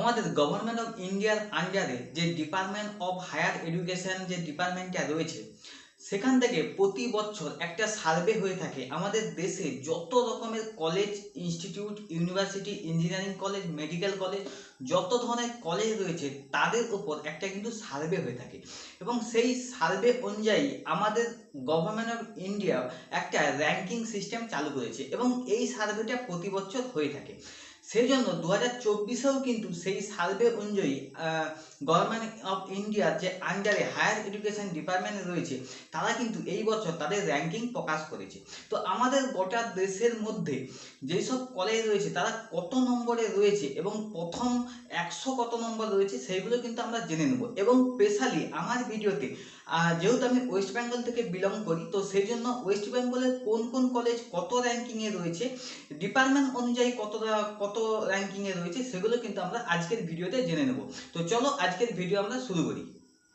আমাদের government of ইন্ডিয়ার আন্ডারে যে ডিপার্টমেন্ট অফ হায়ার এডুকেশন যে ডিপার্টমেন্টটা রয়েছে, সেখান থেকে প্রতি বছর একটা সার্ভে হয়ে থাকে। আমাদের দেশে যত রকমের college institute university engineering college medical college যত ধরনের কলেজ রয়েছে, তাদের উপর একটা কিন্তু সার্ভে হয়ে থাকে। এবং সেই সার্ভে অনুযায়ী আমাদের গভর্নমেন্ট অফ ইন্ডিয়া একটা র্যাঙ্কিং সিস্টেম চালু করেছে। এবং এই সার্ভেটা প্রতি বছর হয়ে থাকে। সেই জন্য দু হাজার চব্বিশেও কিন্তু সেই সার্ভে অনুযায়ী গভর্নমেন্ট অফ ইন্ডিয়ার যে আন্ডারে হায়ার এডুকেশন ডিপার্টমেন্ট রয়েছে, তারা কিন্তু এই বছর তাদের র্যাঙ্কিং প্রকাশ করেছে। তো আমাদের গোটা দেশের মধ্যে যেসব কলেজ রয়েছে, তারা কত নম্বরে রয়েছে এবং প্রথম একশো কত নম্বর রয়েছে, সেইগুলো কিন্তু আমরা জেনে নেব। এবং স্পেশালি আমার ভিডিওতে যেহেতু আমি ওয়েস্ট বেঙ্গল থেকে বিলং করি, তো সেই জন্য ওয়েস্ট বেঙ্গলের কোন কোন কলেজ কত র্যাঙ্কিংয়ে রয়েছে ডিপার্টমেন্ট অনুযায়ী কত কত র্যাঙ্কিংয়ে রয়েছে, সেগুলো কিন্তু আমরা আজকের ভিডিওতে জেনে নেব। তো চলো আজকের ভিডিও আমরা শুরু করি।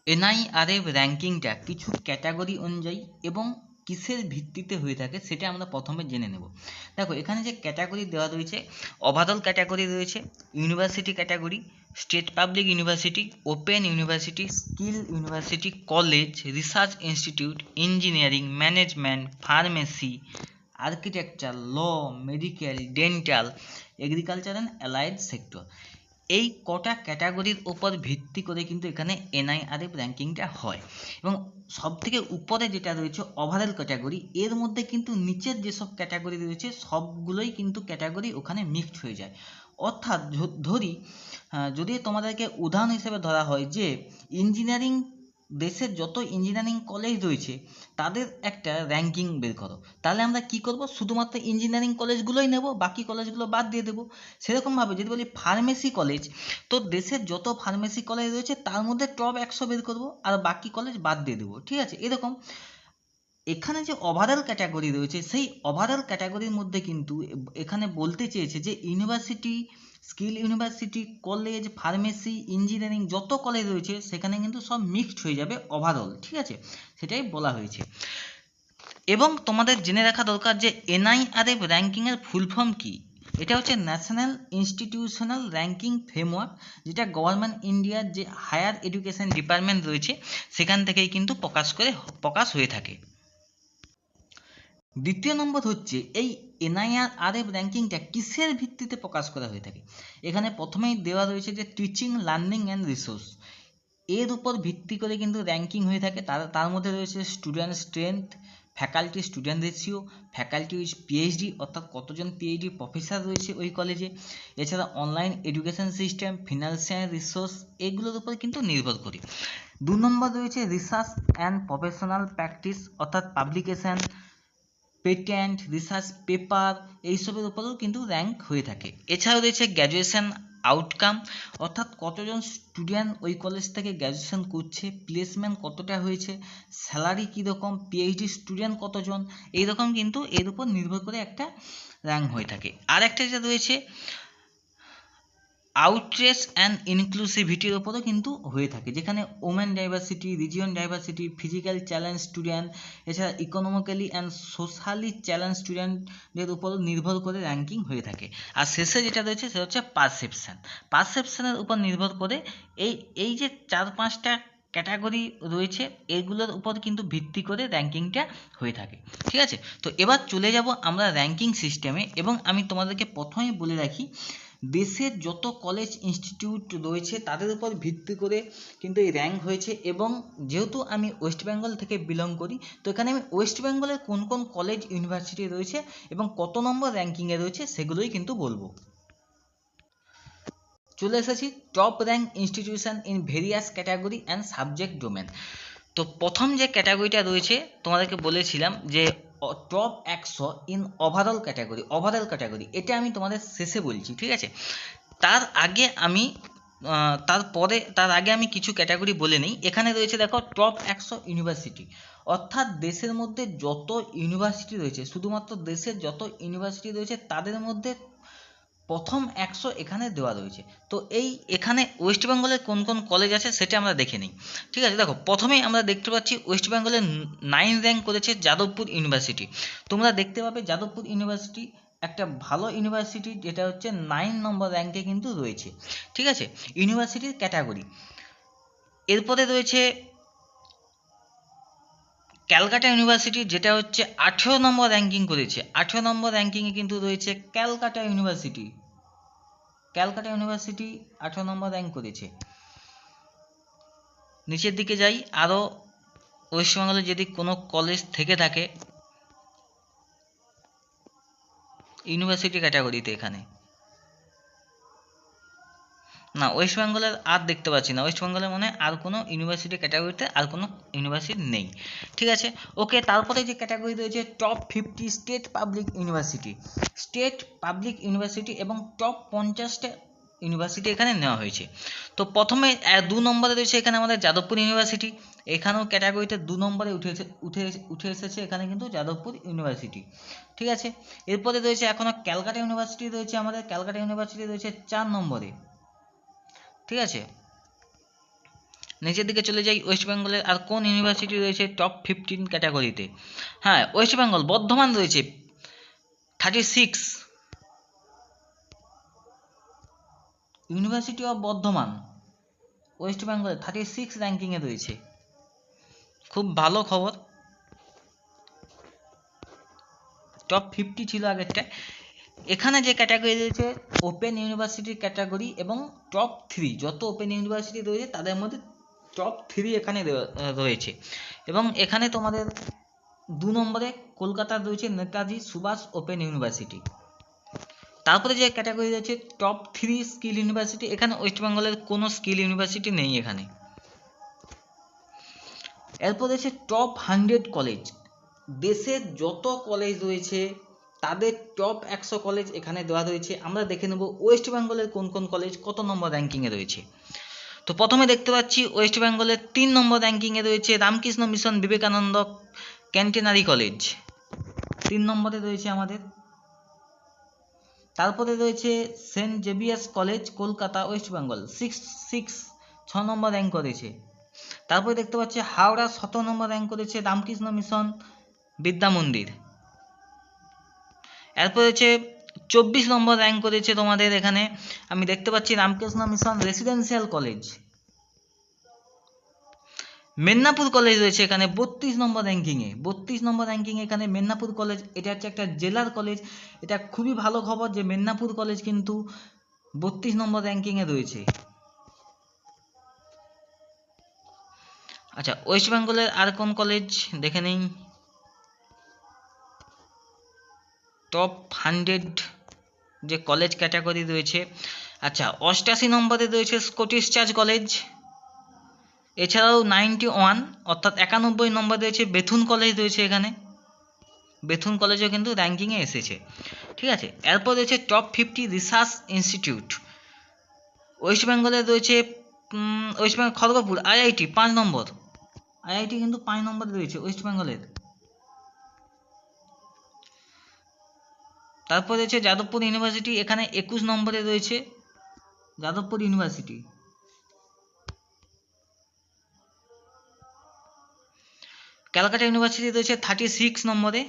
এনআইআরএফ র্যাঙ্কিংটা কিছু ক্যাটাগরি অনুযায়ী এবং কিসের ভিত্তিতে হয়ে থাকে সেটা আমরা প্রথমে জেনে নেব। দেখো, এখানে যে ক্যাটাগরি দেওয়া রয়েছে ওভারঅল ক্যাটাগরি রয়েছে, university category state public university open university skill university college research institute engineering management pharmacy architecture law medical dental agriculture and allied sector এই কটা ক্যাটাগরির উপর ভিত্তি করে কিন্তু এখানে এনআইআরএফ র্যাঙ্কিংটা হয়। এবং সব থেকে উপরে যেটা রয়েছে ওভারঅল ক্যাটাগরি এর মধ্যে কিন্তু নিচের যেসব ক্যাটাগরি রয়েছে, সবগুলোই কিন্তু ক্যাটাগরি ওখানে মিক্সড হয়ে যায়। অর্থাৎ ধরি যদি তোমাদেরকে উদাহরণ হিসেবে ধরা হয় যে ইঞ্জিনিয়ারিং দেশের যত ইঞ্জিনিয়ারিং কলেজ রয়েছে, তাদের একটা র্যাঙ্কিং বের করো। তাহলে আমরা কি করব? শুধুমাত্র ইঞ্জিনিয়ারিং কলেজগুলোই নেব, বাকি কলেজগুলো বাদ দিয়ে দেবো। সেরকমভাবে যদি বলি ফার্মেসি কলেজ তো দেশের যত ফার্মেসি কলেজ রয়েছে, তার মধ্যে টপ একশো বের করব, আর বাকি কলেজ বাদ দিয়ে দেবো। ঠিক আছে? এরকম। এখানে যে ওভারঅল ক্যাটাগরি রয়েছে, সেই ওভারঅল ক্যাটাগরির মধ্যে কিন্তু এখানে বলতে চেয়েছে যে university skill university, college, pharmacy, engineering যত কলেজ রয়েছে, সেখানে কিন্তু সব মিক্সড হয়ে যাবে ওভারঅল ঠিক আছে? সেটাই বলা হয়েছে। এবং তোমাদের জেনে রাখা দরকার যে এনআইআরএফ র্যাঙ্কিংয়ের ফুল ফর্ম কি? এটা হচ্ছে ন্যাশনাল ইনস্টিটিউশনাল র্যাঙ্কিং ফ্রেমওয়ার্ক যেটা গভর্নমেন্ট ইন্ডিয়ার যে হায়ার এডুকেশন ডিপার্টমেন্ট রয়েছে, সেখান থেকেই কিন্তু প্রকাশ করে, প্রকাশ হয়ে থাকে। দ্বিতীয় নম্বর হচ্ছে এই এনআইআর আরএফ র্যাঙ্কিংটা কিসের ভিত্তিতে প্রকাশ করা হয়ে থাকে? এখানে প্রথমেই দেওয়া রয়েছে যে টিচিং লার্নিং অ্যান্ড রিসোর্স এর উপর ভিত্তি করে কিন্তু র্যাঙ্কিং হয়ে থাকে। তার তার মধ্যে রয়েছে student strength faculty student ratio faculty with PhD অর্থাৎ কতজন পিএইচডি প্রফেসর রয়েছে ওই কলেজে এছাড়া online education system financial resource এগুলোর উপর কিন্তু নির্ভর করে। দু নম্বর রয়েছে রিসার্চ অ্যান্ড প্রফেশনাল প্র্যাকটিস অর্থাৎ পাবলিকেশন পেটেন্ট রিসার্চ পেপার এইসবের উপরেও কিন্তু র্যাঙ্ক হয়ে থাকে। এছাড়াও রয়েছে গ্র্যাজুয়েশন আউটকাম অর্থাৎ কতজন স্টুডেন্ট ওই কলেজ থেকে গ্র্যাজুয়েশন করছে প্লেসমেন্ট কতটা হয়েছে স্যালারি কীরকম পিএইচডি স্টুডেন্ট কতজন, এইরকম কিন্তু এর উপর নির্ভর করে একটা র্যাঙ্ক হয়ে থাকে। আর একটা যেটা রয়েছে আউটরেস অ্যান্ড ইনক্লুসিভিটির ওপরও কিন্তু হয়ে থাকে। যেখানে women diversity region diversity physical challenge student এছাড়া ইকোনমিক্যালি অ্যান্ড সোশ্যালি চ্যালেঞ্জ স্টুডেন্টদের উপর নির্ভর করে র্যাঙ্কিং হয়ে থাকে। আর শেষে যেটা রয়েছে, সেটা হচ্ছে পারসেপশন পারসেপশানের উপর নির্ভর করে এই এই যে চার পাঁচটা ক্যাটাগরি রয়েছে, এগুলোর উপর কিন্তু ভিত্তি করে র্যাঙ্কিংটা হয়ে থাকে। ঠিক আছে? তো এবার চলে যাব আমরা র্যাঙ্কিং সিস্টেমে এবং আমি তোমাদেরকে প্রথমেই বলে রাখি দেশের যত কলেজ ইনস্টিটিউট রয়েছে, তাদের উপর ভিত্তি করে কিন্তু এই র্যাঙ্ক হয়েছে এবং যেহেতু আমি ওয়েস্ট বেঙ্গল থেকে বিলং করি, তো এখানে আমি ওয়েস্ট বেঙ্গলের কোন কোন কলেজ ইউনিভার্সিটি রয়েছে এবং কত নম্বর র্যাঙ্কিংয়ে রয়েছে সেগুলোই কিন্তু বলব। চলে এসেছি top rank institution in various category and subject domain তো প্রথম যে ক্যাটাগরিটা রয়েছে, তোমাদেরকে বলেছিলাম যে টপ একশো in overall category overall category এটা আমি তোমাদের শেষে বলছি, ঠিক আছে? তার আগে আমি তারপরে তার আগে আমি কিছু ক্যাটাগরি বলে নিই। এখানে রয়েছে দেখো টপ একশো ইউনিভার্সিটি অর্থাৎ দেশের মধ্যে যত ইউনিভার্সিটি রয়েছে, শুধুমাত্র দেশের যত ইউনিভার্সিটি রয়েছে, তাদের মধ্যে প্রথম একশো এখানে দেওয়া রয়েছে। তো এই এখানে ওয়েস্ট বেঙ্গলের কোন কোন কলেজ আছে সেটা আমরা দেখে নিই। ঠিক আছে? দেখো, প্রথমেই আমরা দেখতে পাচ্ছি ওয়েস্ট বেঙ্গলের নাইন র্যাঙ্ক করেছে যাদবপুর ইউনিভার্সিটি তোমরা দেখতে পাবে যাদবপুর ইউনিভার্সিটি একটা ভালো ইউনিভার্সিটি যেটা হচ্ছে নাইন নম্বর র্যাঙ্কে কিন্তু রয়েছে। ঠিক আছে? ইউনিভার্সিটির ক্যাটাগরি এরপরে রয়েছে ক্যালকাটা ইউনিভার্সিটি, যেটা হচ্ছে আঠেরো নম্বর র্যাঙ্কিং করেছে। আঠেরো নম্বর র্যাঙ্কিংয়ে কিন্তু রয়েছে ক্যালকাটা ইউনিভার্সিটি। ক্যালকাটা ইউনিভার্সিটি আঠেরো নম্বর র্যাঙ্ক করেছে। নিচের দিকে যাই, আরও ওয়েস্টবেঙ্গলে যদি কোনো কলেজ থেকে থাকে, ইউনিভার্সিটি ক্যাটাগরিতে এখানে। না ওয়েস্ট বেঙ্গলের আর দেখতে পাচ্ছি না। ওয়েস্ট বেঙ্গলের মনে আর কোনো ইউনিভার্সিটি ক্যাটাগরিতে আর কোনো ইউনিভার্সিটি নেই। ঠিক আছে? ওকে তারপরে যে ক্যাটাগরি রয়েছে top fifty state public university state public university এবং টপ পঞ্চাশটা ইউনিভার্সিটি এখানে নেওয়া হয়েছে। তো প্রথমে দু নম্বরে রয়েছে এখানে আমাদের যাদবপুর ইউনিভার্সিটি এখানেও ক্যাটাগরিতে দু নম্বরে উঠে উঠে উঠে এসেছে এখানে কিন্তু যাদবপুর ইউনিভার্সিটি ঠিক আছে? এরপরে রয়েছে এখনও ক্যালকাটা ইউনিভার্সিটি রয়েছে আমাদের। ক্যালকাটা ইউনিভার্সিটি রয়েছে চার নম্বরে। ঠিক আছে? নিচের দিকে চলে যাই ওয়েস্ট বেঙ্গলের আর কোন ইউনিভার্সিটি রয়েছে টপ ফিফটিন ক্যাটাগরিতে হ্যাঁ ওয়েস্ট বেঙ্গল বর্ধমান রয়েছে thirty six university of Bardhaman West বেঙ্গলে থার্টি সিক্স র্যাঙ্কিংয়ে রয়েছে। খুব ভালো খবর। টপ ফিফটি ছিল আগেরটায়। এখানে যে ক্যাটাগরি রয়েছে ওপেন ইউনিভার্সিটির ক্যাটাগরি এবং টপ থ্রি যত ওপেন ইউনিভার্সিটি রয়েছে তাদের মধ্যে টপ থ্রি এখানে রয়ে- রয়েছে। এবং এখানে তোমাদের দু নম্বরে কলকাতার রয়েছে নেতাজি সুভাষ ওপেন ইউনিভার্সিটি তারপরে যে ক্যাটাগরি রয়েছে টপ থ্রি স্কিল ইউনিভার্সিটি এখানে ওয়েস্ট বেঙ্গলের কোনো স্কিল ইউনিভার্সিটি নেই এখানে। এরপর রয়েছে টপ হান্ড্রেড কলেজ দেশের যত কলেজ রয়েছে তাদের টপ একশো কলেজ এখানে দেওয়া রয়েছে। আমরা দেখে নেব ওয়েস্ট বেঙ্গলের কোন কোন কলেজ কত নম্বর র্যাঙ্কিংয়ে রয়েছে। তো প্রথমে দেখতে পাচ্ছি ওয়েস্ট বেঙ্গলের তিন নম্বর র্যাঙ্কিংয়ে রয়েছে Ramakrishna Mission Vivekananda Centenary College তিন নম্বরে রয়েছে আমাদের। তারপরে রয়েছে Saint Xavier's College Kolkata West Bengal six six ছ নম্বর র্যাঙ্ক করেছে। তারপরে দেখতে পাচ্ছি হাওড়া সতেরো নম্বর র্যাঙ্ক করেছে রামকৃষ্ণ মিশন বিদ্যা মন্দির। এরপর হচ্ছে চব্বিশ নম্বর র্যাঙ্ক করেছে তোমাদের এখানে। আমি দেখতে পাচ্ছি Ramakrishna Mission Residential College Medinipur college রয়েছে এখানে বত্রিশ নম্বর র্যাঙ্কিংয়ে বত্রিশ নম্বর র্যাঙ্কিংয়ে এখানে মেদিনীপুর কলেজ এটা হচ্ছে একটা জেলার কলেজ এটা খুবই ভালো খবর যে মেদিনীপুর কলেজ কিন্তু বত্রিশ নম্বর র্যাঙ্কিংয়ে রয়েছে। আচ্ছা ওয়েস্ট বেঙ্গলের আর কোন কলেজ দেখে নেই। টপ হান্ড্রেড যে কলেজ ক্যাটাগরি রয়েছে আচ্ছা অষ্টাশি নম্বরে রয়েছে স্কটিশ চার্চ কলেজ এছাড়াও নাইনটি ওয়ান অর্থাৎ একানব্বই নম্বরে রয়েছে বেথুন কলেজ রয়েছে এখানে। বেথুন কলেজও কিন্তু র্যাঙ্কিংয়ে এসেছে। ঠিক আছে, এরপর রয়েছে top fifty research institute West বেঙ্গলে রয়েছে ওয়েস্ট বেঙ্গল খড়গপুর আইআইটি পাঁচ নম্বর। আইআইটি কিন্তু পাঁচ নম্বরে রয়েছে ওয়েস্ট বেঙ্গলের তারপর রয়েছে যাদবপুর ইউনিভার্সিটি, এখানে একুশ নম্বরে রয়েছে যাদবপুর ইউনিভার্সিটি। ক্যালকাটা ইউনিভার্সিটি রয়েছে থার্টি সিক্স নম্বরে।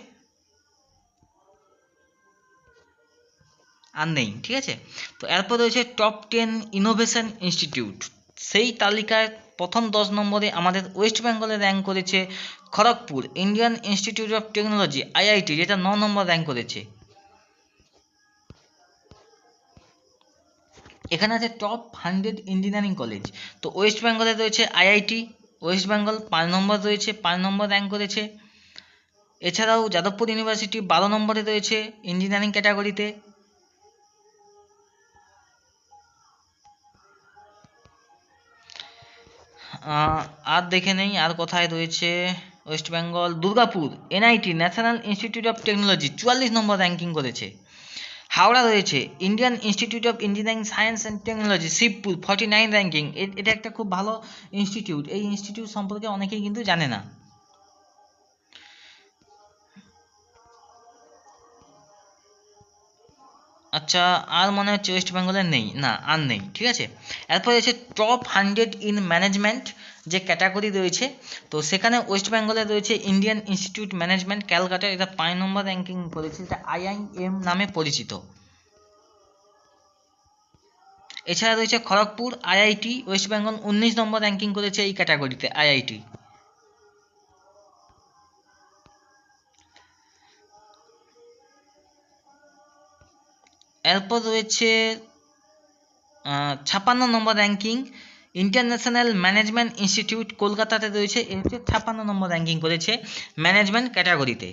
আর নেই, ঠিক আছে? তো এরপর রয়েছে টপ টেন ইনোভেশন ইনস্টিটিউট সেই তালিকায় প্রথম দশ নম্বরে আমাদের ওয়েস্ট বেঙ্গলে র্যাঙ্ক করেছে Kharagpur Indian Institute of Technology IIT যেটা ন নম্বর র্যাঙ্ক করেছে। এখানে আছে টপ হান্ড্রেড ইঞ্জিনিয়ারিং কলেজ তো ওয়েস্ট বেঙ্গলে রয়েছে আইআইটি ওয়েস্ট বেঙ্গল পাঁচ নম্বর রয়েছে, পাঁচ নম্বর র্যাঙ্ক করেছে। এছাড়াও যাদবপুর ইউনিভার্সিটি বারো নম্বরে রয়েছে ইঞ্জিনিয়ারিং ক্যাটাগরিতে আর দেখে নেই, আর কোথায় রয়েছে West Bengal Durgapur NIT National Institute of Technology চুয়াল্লিশ নম্বর র্যাঙ্কিং করেছে। হাওড়া রয়েছে Indian Institute of Engineering Science and Technology Shibpur forty nine ranking এটা একটা খুব ভালো ইনস্টিটিউট এই ইনস্টিটিউট সম্পর্কে অনেকেই কিন্তু জানে না। আচ্ছা আর মনে হচ্ছে ওয়েস্ট বেঙ্গলে নেই, না, আর নেই, ঠিক আছে? এরপর রয়েছে টপ হান্ড্রেড ইন ম্যানেজমেন্ট যে ক্যাটাগরি রয়েছে, তো সেখানে ওয়েস্ট বেঙ্গলে রয়েছে ইন্ডিয়ান ইনস্টিটিউট ম্যানেজমেন্ট ক্যালকাটা এটা পাঁচ নম্বর র্যাঙ্কিং করেছে, এটা আইআইএম নামে পরিচিত। এছাড়া রয়েছে খড়গপুর আইআইটি ওয়েস্ট বেঙ্গল উনিশ নম্বর র্যাঙ্কিং করেছে এই ক্যাটাগরিতে আইআইটি এরপর রয়েছে ছাপান্ন নম্বর র্যাঙ্কিং ইন্টারন্যাশনাল ম্যানেজমেন্ট ইনস্টিটিউট কলকাতাতে রয়েছে এ হচ্ছে ছাপ্পান্ন নম্বর র্যাঙ্কিং করেছে ম্যানেজমেন্ট ক্যাটাগরিতে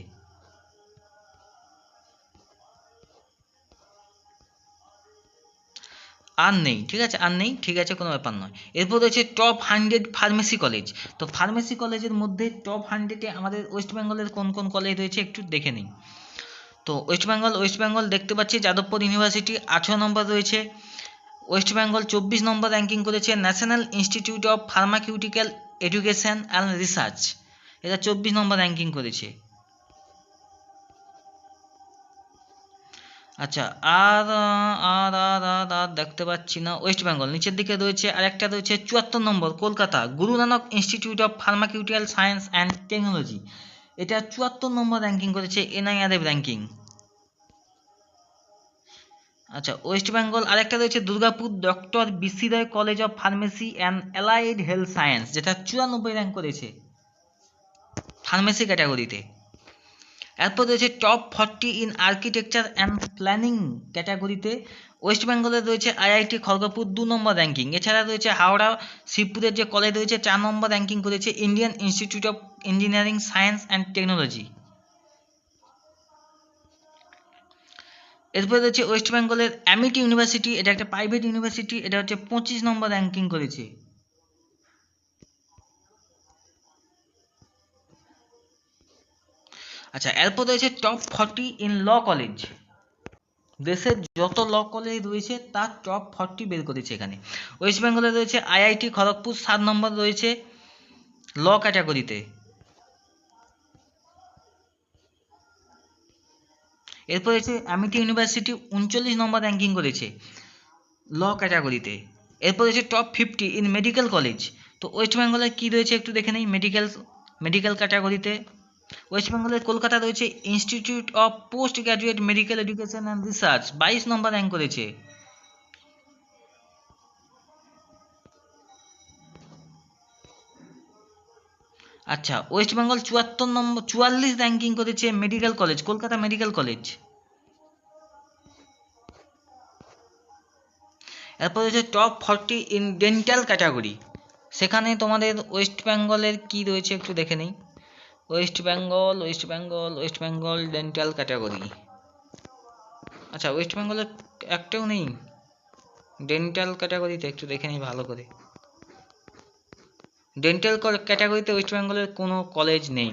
আর নেই, ঠিক আছে, আর নেই, ঠিক আছে, কোনো ব্যাপার নয়। এরপর রয়েছে টপ হান্ড্রেড ফার্মেসি কলেজ তো ফার্মেসি কলেজের মধ্যে টপ হান্ড্রেডে আমাদের ওয়েস্ট বেঙ্গলের কোন কোন কলেজ রয়েছে একটু দেখে নিই। তো ওয়েস্ট বেঙ্গল ওয়েস্ট বেঙ্গল দেখতে পাচ্ছি, যাদবপুর ইউনিভার্সিটি আঠেরো নম্বর রয়েছে। ওয়েস্ট বেঙ্গল চব্বিশ নম্বর র্যাঙ্কিং করেছে National Institute of Pharmaceutical Education and Research এটা চব্বিশ নম্বর র্যাঙ্কিং করেছে। আচ্ছা আর আর আর আর আর দেখতে পাচ্ছি না ওয়েস্ট বেঙ্গল নিচের দিকে রয়েছে, আরেকটা রয়েছে চুয়াত্তর নম্বর, Kolkata. Guru Nanak Institute of Pharmaceutical Science and Technology এটা চুয়াত্তর নম্বর র্যাঙ্কিং করেছে এনআইআরএফ র্যাঙ্কিং আচ্ছা ওয়েস্ট বেঙ্গল আরেকটা রয়েছে Durgapur doctor B C Roy College of Pharmacy and Allied Health Science যেটা চুরানব্বই র্যাঙ্ক করেছে ফার্মেসি ক্যাটাগরিতে এরপর রয়েছে top forty in architecture and planning ক্যাটাগরিতে ওয়েস্ট বেঙ্গলের রয়েছে আইআইটি খড়গপুর দু নম্বর র্যাঙ্কিং এছাড়া রয়েছে হাওড়া শিবপুরের যে কলেজ রয়েছে, চার নম্বর র্যাঙ্কিং করেছে Indian Institute of Engineering Science and Technology এরপরে রয়েছে ওয়েস্ট বেঙ্গলের অ্যামিটি ইউনিভার্সিটি এটা একটা প্রাইভেট ইউনিভার্সিটি এটা হচ্ছে পঁচিশ নম্বর র্যাঙ্কিং করেছে। আচ্ছা এরপর রয়েছে top forty in law college দেশের যত ল কলেজ রয়েছে, তার টপ ফর্টি বের করেছে এখানে। ওয়েস্ট বেঙ্গলে রয়েছে আইআইটি খড়গপুর, সাত নম্বর রয়েছে ল ক্যাটাগরিতে এরপর রয়েছে অ্যামিটি ইউনিভার্সিটি উনচল্লিশ নম্বর র্যাঙ্কিং করেছে ল ক্যাটাগরিতে এরপর রয়েছে top fifty in medical college তো ওয়েস্ট বেঙ্গলে কী রয়েছে একটু দেখে নেই মেডিকেল মেডিকেল ক্যাটাগরিতে ওয়েস্ট বেঙ্গলের কলকাতা রয়েছে Institute of Post Graduate Medical Education and Research বাইশ নম্বর র্যাঙ্ক করেছে। আচ্ছা ওয়েস্ট বেঙ্গল চুয়াত্তর নম্বর, চুয়াল্লিশ র্যাঙ্কিং করেছে medical college Kolkata medical college এরপর রয়েছে top forty in dental category সেখানে তোমাদের ওয়েস্ট বেঙ্গলের কি রয়েছে একটু দেখে নেই। West Bengal West Bengal West Bengal dental category আচ্ছা ওয়েস্ট বেঙ্গলের একটাও নেই? ডেন্টাল ক্যাটাগরিতে একটু দেখে নিই ভালো করে। ডেন্টাল ক্যাটাগরিতে ওয়েস্ট বেঙ্গলের কোনো কলেজ নেই।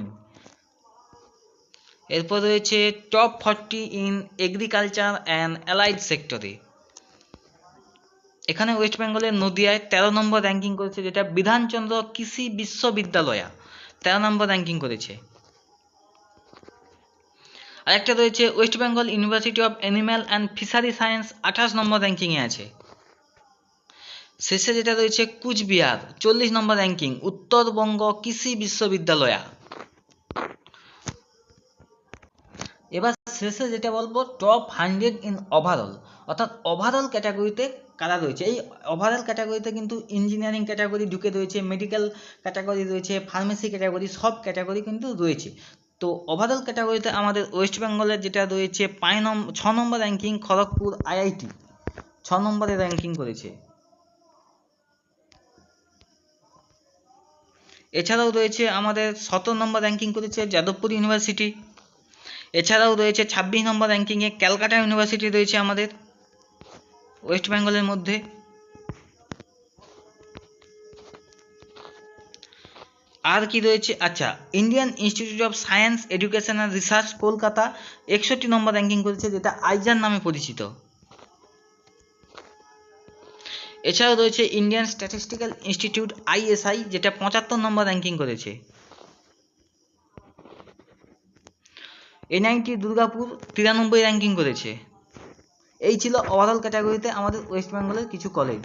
এরপর রয়েছে top forty in agriculture and allied সেক্টরে এখানে ওয়েস্ট বেঙ্গলের নদিয়ায় তেরো নম্বর র্যাঙ্কিং করেছে, যেটা বিধানচন্দ্র কৃষি বিশ্ববিদ্যালয়া। তেরো নম্বর র্যাঙ্কিং করেছে। আরেকটা রয়েছে West Bengal University of Animal and Fishery Science আঠাশ নম্বর র্যাঙ্কিংয়ে আছে। শেষে যেটা রয়েছে কুচবিহার, চল্লিশ নম্বর র্যাঙ্কিং, উত্তরবঙ্গ কৃষি বিশ্ববিদ্যালয়া। এবার শেষে যেটা বলব টপ হান্ড্রেড ইন ওভারঅল অর্থাৎ ওভারঅল ক্যাটাগরিতে কারা রয়েছে। এই ওভারঅল ক্যাটাগরিতে কিন্তু ইঞ্জিনিয়ারিং ক্যাটাগরি ঢুকে রয়েছে মেডিকেল ক্যাটাগরি রয়েছে ফার্মেসি ক্যাটাগরি সব ক্যাটাগরি কিন্তু রয়েছে। তো ওভারঅল ক্যাটাগরিতে আমাদের ওয়েস্ট বেঙ্গলের যেটা রয়েছে, পাঁচ নম্বর ছ নম্বর র্যাঙ্কিং খড়গপুর আইআইটি ছ নম্বরে র্যাঙ্কিং করেছে। এছাড়াও রয়েছে আমাদের সতেরো নম্বর র্যাঙ্কিং করেছে যাদবপুর ইউনিভার্সিটি এছাড়াও রয়েছে ছাব্বিশ নম্বর র্যাঙ্কিংয়ে ক্যালকাটা ইউনিভার্সিটি রয়েছে আমাদের। ওয়েস্ট বেঙ্গলের মধ্যে। আর কি রয়েছে? আচ্ছা Indian Institute of Science, Education and Research, Kolkata, একষট্টি নম্বর র্যাঙ্কিং করেছে, যেটা আইজার নামে পরিচিত। এছাড়াও রয়েছে ইন্ডিয়ান স্ট্যাটিস্টিক্যাল ইনস্টিটিউট, আইএসআই, যেটা পঁচাত্তর নম্বর র্যাঙ্কিং করেছে। এনআইটি দুর্গাপুর, তিরানব্বই র্যাঙ্কিং করেছে। এই ছিল ওভারঅল ক্যাটাগরিতে আমাদের ওয়েস্ট বেঙ্গলের কিছু কলেজ